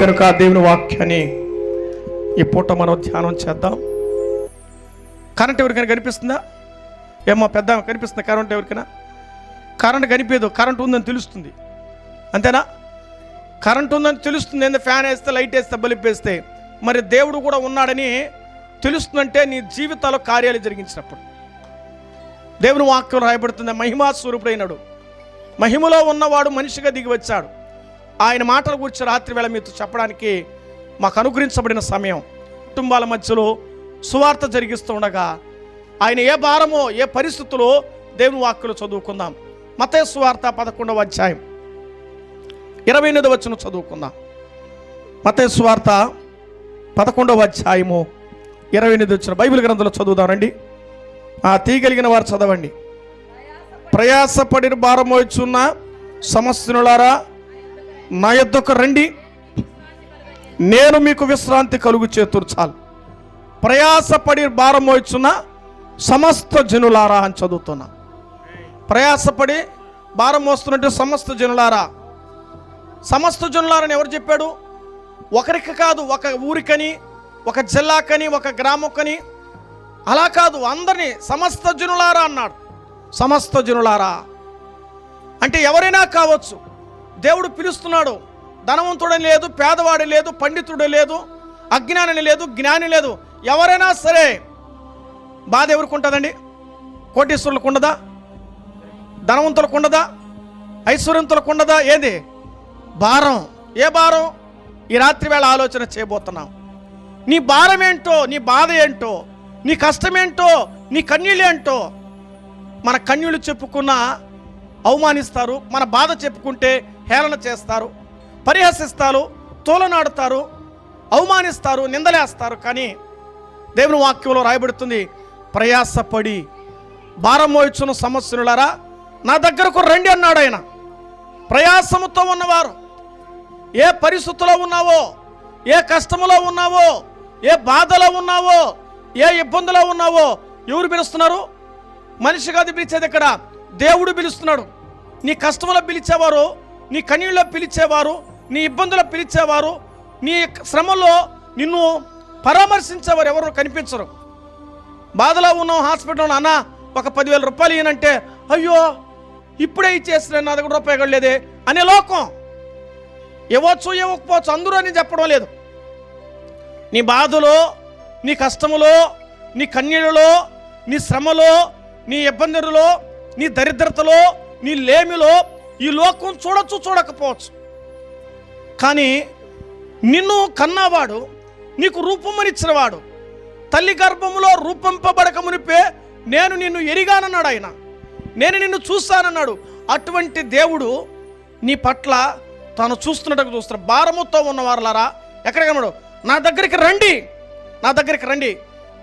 కనుక ఆ దేవుని వాక్యాన్ని ఈ పూట మనం ధ్యానం చేద్దాం. కరెంట్ ఎవరికైనా కనిపిస్తుందా? ఏమో పెద్ద కనిపిస్తుంది? కరెంట్ ఎవరికైనా? కరెంట్ కనిపించదు. కరెంట్ ఉందని తెలుస్తుంది. అంతేనా? కరెంట్ ఉందని తెలుస్తుంది. ఏంది? ఫ్యాన్ వేస్తే లైట్ వేస్తే బలిపేస్తే మరి దేవుడు కూడా ఉన్నాడని తెలుస్తుందంటే నీ జీవితాల్లో కార్యాలు జరిగించినప్పుడు. దేవుని వాక్యం రాయబడుతుంది. మహిమా స్వరూపుడైనడు. మహిమలో ఉన్నవాడు మనిషిగా దిగి వచ్చాడు. ఆయన మాటల గురించి రాత్రి వేళ మీతో చెప్పడానికి మాకు అనుగ్రహించబడిన సమయం. కుటుంబాల మధ్యలో సువార్త జరిగిస్తూ ఉండగా ఆయన ఏ భారమో ఏ పరిస్థితుల్లో దేవుని వాక్కులు చదువుకుందాం. మతే సువార్త పదకొండవ అధ్యాయం. ఇరవై ఎనిమిది వచ్చిన చదువుకుందాం. మతే సువార్త పదకొండవ అధ్యాయము ఇరవై ఎనిమిది వచ్చిన బైబిల్ గ్రంథంలో చదువుదామండి ఆ తీయగలిగిన వారు చదవండి. ప్రయాసపడిన భారమోచున్న సమస్యనులారా నా యొద్దకు రండి. నేను మీకు విశ్రాంతి కలుగు చేతుర్చాలి ప్రయాసపడి భారం మోయిచున్న సమస్త జనులారా అని చదువుతున్నా. ప్రయాసపడి భారం మోస్తున్నట్టు సమస్త జనులారా. సమస్త జనులారని ఎవరు చెప్పాడు? ఒకరికి కాదు ఒక ఊరికని ఒక జిల్లాకని ఒక గ్రామకని. అలా కాదు అందరినీ సమస్త జనులారా అన్నాడు. సమస్త జనులారా. అంటే ఎవరైనా కావచ్చు. దేవుడు పిలుస్తున్నాడు. ధనవంతుడని లేదు పేదవాడు లేదు పండితుడు లేదు అజ్ఞాని లేదు జ్ఞాని లేదు. ఎవరైనా సరే బాధ ఎవరికి ఉంటుందండి? కోటీశ్వరులకు ఉండదా? ధనవంతులకు ఉండదా? ఐశ్వర్యంతులకు ఉండదా? ఏది? భారం. ఏ భారం? ఈ రాత్రి వేళ ఆలోచన చేయబోతున్నాం. నీ భారం ఏంటో నీ బాధ ఏంటో నీ కష్టమేంటో నీ కన్నీళ్ళు ఏంటో మన కన్నీళ్ళు చెప్పుకున్న అవమానిస్తారు మన బాధ చెప్పుకుంటే హేళన చేస్తారు పరిహసిస్తారు తోలనాడుతారు అవమానిస్తారు నిందలేస్తారు. కానీ దేవుని వాక్యంలో రాయబడుతుంది ప్రయాసపడి భారం మోయిచున్న సమస్యలులారా నా దగ్గరకు రండి అన్నాడు ఆయన. ప్రయాసముతో ఉన్నవారు ఏ పరిస్థితుల్లో ఉన్నావో ఏ కష్టములో ఉన్నావో ఏ బాధలో ఉన్నావో ఏ ఇబ్బందులో ఉన్నావో ఎవరు పిలుస్తున్నారు? మనిషి కాదు పిలిచేది ఇక్కడ దేవుడు పిలుస్తున్నాడు. నీ కష్టంలో పిలిచేవారు నీ కన్నీళ్ళలో పిలిచేవారు నీ ఇబ్బందులు పిలిచేవారు నీ శ్రమలో నిన్ను పరామర్శించేవారు ఎవరు కనిపించరు. బాధలో ఉన్నావు హాస్పిటల్లో అన్న ఒక పదివేల రూపాయలు ఇయనంటే అయ్యో ఇప్పుడే ఇచ్చేసిన నా దగ్గర రూపాయి లేదే అనే లోకం. ఇవ్వచ్చు ఇవ్వకపోవచ్చు అందరూ అని చెప్పడం లేదు. నీ బాధలో నీ కష్టములో నీ కన్నీళ్ళలో నీ శ్రమలో నీ ఇబ్బందులలో నీ దరిద్రతలో నీ లేమిలో ఈ లోకం చూడొచ్చు చూడకపోవచ్చు. కానీ నిన్ను కన్నవాడు నీకు రూపమనిచ్చినవాడు తల్లి గర్భములో రూపింపబడక మునిపే నేను నిన్ను ఎరిగానన్నాడు ఆయన. నేను నిన్ను చూస్తానన్నాడు. అటువంటి దేవుడు నీ పట్ల తాను చూస్తున్నట్టుగా చూస్తున్నాడు. భారముతో ఉన్నవారులారా ఎక్కడ నా దగ్గరికి రండి. నా దగ్గరికి రండి.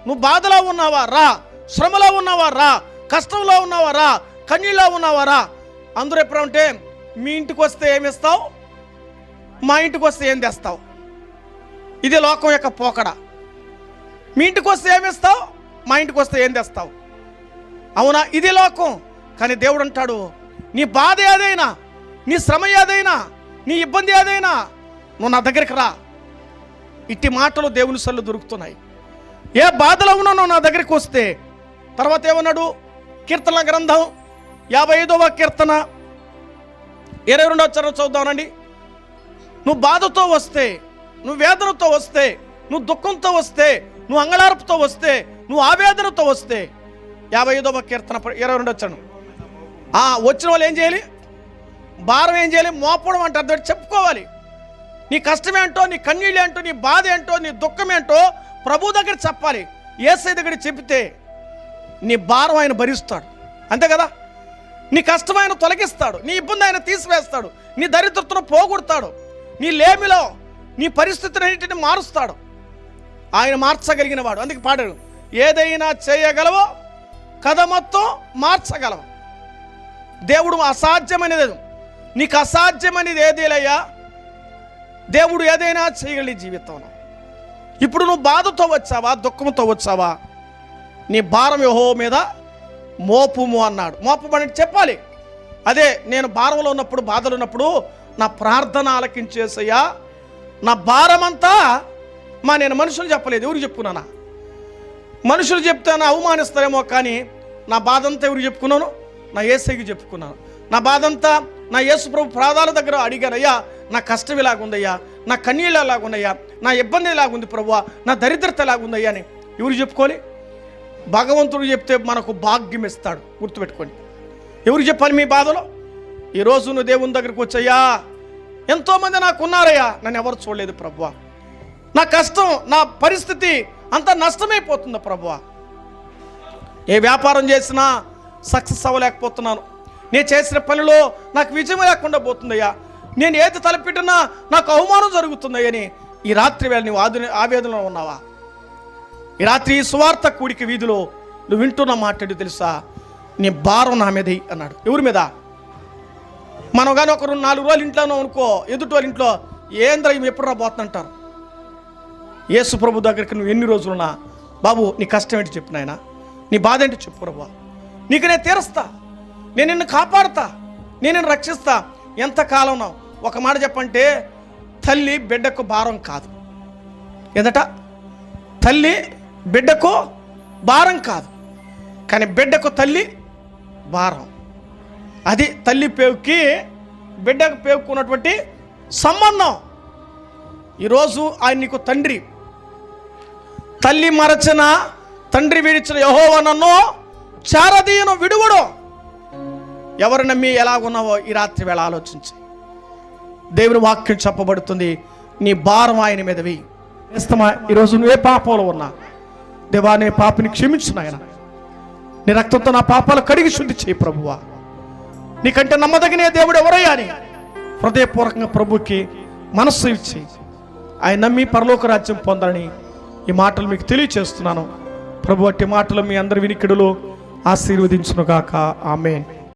నువ్వు బాధలో ఉన్నావా? రా. శ్రమలో ఉన్నావా? రా. కష్టంలో ఉన్నావా కన్నీలో కన్నీళ్ళలో ఉన్నావా అందరూ ఎప్పుడంటే మీ ఇంటికి వస్తే ఏమి ఇస్తావు? మా ఇంటికి వస్తే ఏం తెస్తావు? ఇది లోకం యొక్క పోకడ. మీ ఇంటికి వస్తే ఏమి ఇస్తావు? మా ఇంటికి వస్తే ఏం తెస్తావు? అవునా? ఇది లోకం. కానీ దేవుడు అంటాడు నీ బాధ ఏదైనా నీ శ్రమ ఏదైనా నీ ఇబ్బంది ఏదైనా నువ్వు నా దగ్గరికి రా. ఇట్టి మాటలు దేవుని సల్లు దొరుకుతున్నాయి. ఏ బాధలో ఉన్నా నువ్వు నా దగ్గరికి వస్తే తర్వాత ఏమన్నాడు? కీర్తన గ్రంథం యాభై ఐదవ కీర్తన. ఇరవై రెండవ చరణం చదువుదామనండి నువ్వు బాధతో వస్తే నువ్వు వేదనతో వస్తే నువ్వు దుఃఖంతో వస్తే నువ్వు అంగళార్పుతో వస్తే నువ్వు ఆవేదనతో వస్తే యాభై ఐదవ కీర్తన ఇరవై రెండవ చరణం. ఆ వచ్చిన వాళ్ళు ఏం చేయాలి? భారం ఏం చేయాలి? మోపడం అంటే అర్థం చెప్పుకోవాలి. నీ కష్టం ఏంటో నీ కన్నీళ్ళు ఏంటో నీ బాధ ఏంటో నీ దుఃఖం ఏంటో ప్రభు దగ్గర చెప్పాలి. ఏసై దగ్గర చెబితే నీ భారం ఆయన భరిస్తాడు. అంతే కదా? నీ కష్టం ఆయన తొలగిస్తాడు. నీ ఇబ్బంది ఆయన తీసివేస్తాడు. నీ దరిద్రతను పోగొడతాడు. నీ లేమిలో నీ పరిస్థితిని మారుస్తాడు. ఆయన మార్చగలిగిన వాడు అందుకే పాడాడు ఏదైనా చేయగలవో కథ మొత్తం మార్చగలవు. దేవుడు అసాధ్యమనేది నీకు అసాధ్యమనేది ఏదేలయ్యా దేవుడు ఏదైనా చేయగలి జీవితంలో. ఇప్పుడు నువ్వు బాధతో వచ్చావా? దుఃఖంతో వచ్చావా? నీ భారం యహో మీద మోపుము అన్నాడు. మోపమని చెప్పాలి. అదే నేను భారంలో ఉన్నప్పుడు బాధలు ఉన్నప్పుడు నా ప్రార్థన ఆలకించేసయ్యా నా భారమంతా మా నేను మనుషులు చెప్పలేదు ఎవరు చెప్పుకున్నానా? మనుషులు చెప్తాను అవమానిస్తారేమో కానీ నా బాధంతా ఎవరు చెప్పుకున్నాను? నా ఏసైకి చెప్పుకున్నాను. నా బాధంతా నా యేసు ప్రభు ప్రాధాల దగ్గర అడిగానయ్యా నా కష్టం ఇలాగుందయ్యా నా కన్నీళ్ళు ఎలాగున్నాయా? నా ఇబ్బంది ఎలాగుంది ప్రభువా? నా దరిద్రత ఎలాగుందయ్యా? అని. ఎవరు చెప్పుకోవాలి? భగవంతుడు చెప్తే మనకు భాగ్యం ఇస్తాడు. గుర్తుపెట్టుకోండి. ఎవరు చెప్పాలి మీ బాధలో? ఈరోజు నువ్వు దేవుని దగ్గరికి వచ్చయ్యా ఎంతోమంది నాకు ఉన్నారయ్యా నన్ను ఎవరు చూడలేదు ప్రభువా. నా కష్టం నా పరిస్థితి అంత నష్టమైపోతుంది ప్రభువా. ఏ వ్యాపారం చేసినా సక్సెస్ అవ్వలేకపోతున్నాను. నేను చేసిన పనిలో నాకు విజయం లేకుండా పోతుందయ్యా. నేను ఏది తలపెట్టినా నాకు అవమానం జరుగుతుందయ్యని ఈ రాత్రి వేళ నీవు ఆదు ఆవేదనలో ఉన్నావా? ఈ రాత్రి ఈ సువార్త వీధిలో నువ్వు వింటున్న మాట్లాడి తెలుసా? నీ భారం నా మీద అన్నాడు. ఎవరి మీద? మనం కానీ ఒక రెండు నాలుగు రోజులు ఇంట్లోనో అనుకో ఎదుటి వాళ్ళ ఇంట్లో ఏంద్ర ఇవి ఎప్పుడు రాబోతుందంటారు? యేసు ప్రభు దగ్గరికి నువ్వు ఎన్ని రోజులున్నా బాబు నీ కష్టం ఏంటి చెప్పు నాయన. నీ బాధ ఏంటి చెప్పు ప్రభు. నీకు నేను తీరుస్తా. నేను నిన్ను కాపాడుతా. నేను నిన్ను రక్షిస్తా. ఎంతకాలం ఒక మాట చెప్పంటే తల్లి బిడ్డకు భారం కాదు. ఎదట తల్లి బిడ్డకు భారం కాదు. కానీ బిడ్డకు తల్లి భారం. అది తల్లి పేవుకి బిడ్డకు పేవుకున్నటువంటి సంబంధం. ఈరోజు ఆయన నీకు తండ్రి. తల్లి మరచిన తండ్రి విడిచిన యహోవ నన్ను చారదీయను విడువడు. ఎవరు నమ్మి ఎలాగున్నావో ఈ రాత్రి వేళ ఆలోచించి. దేవుని వాక్యం చెప్పబడుతుంది నీ భారం ఆయన మీద వెయ్యి ఇస్తమా ఈరోజు నువ్వే పాపంలో ఉన్నా. దేవా నీ పాపిని క్షమించు నాయన. నీ రక్తంతో నా పాపాలు కడిగి శుద్ధి చేయి ప్రభువా. నీకంటే నమ్మదగిన దేవుడు ఎవరయ్యా అని హృదయపూర్వకంగా ప్రభుకి మనస్సు ఇచ్చి ఆయన నమ్మి పరలోక రాజ్యం పొందాలని ఈ మాటలు మీకు తెలియచేస్తున్నాను. ప్రభు అట్టి మాటలు మీ అందరి వినికిడులో ఆశీర్వదించునుగాక. ఆమెన్.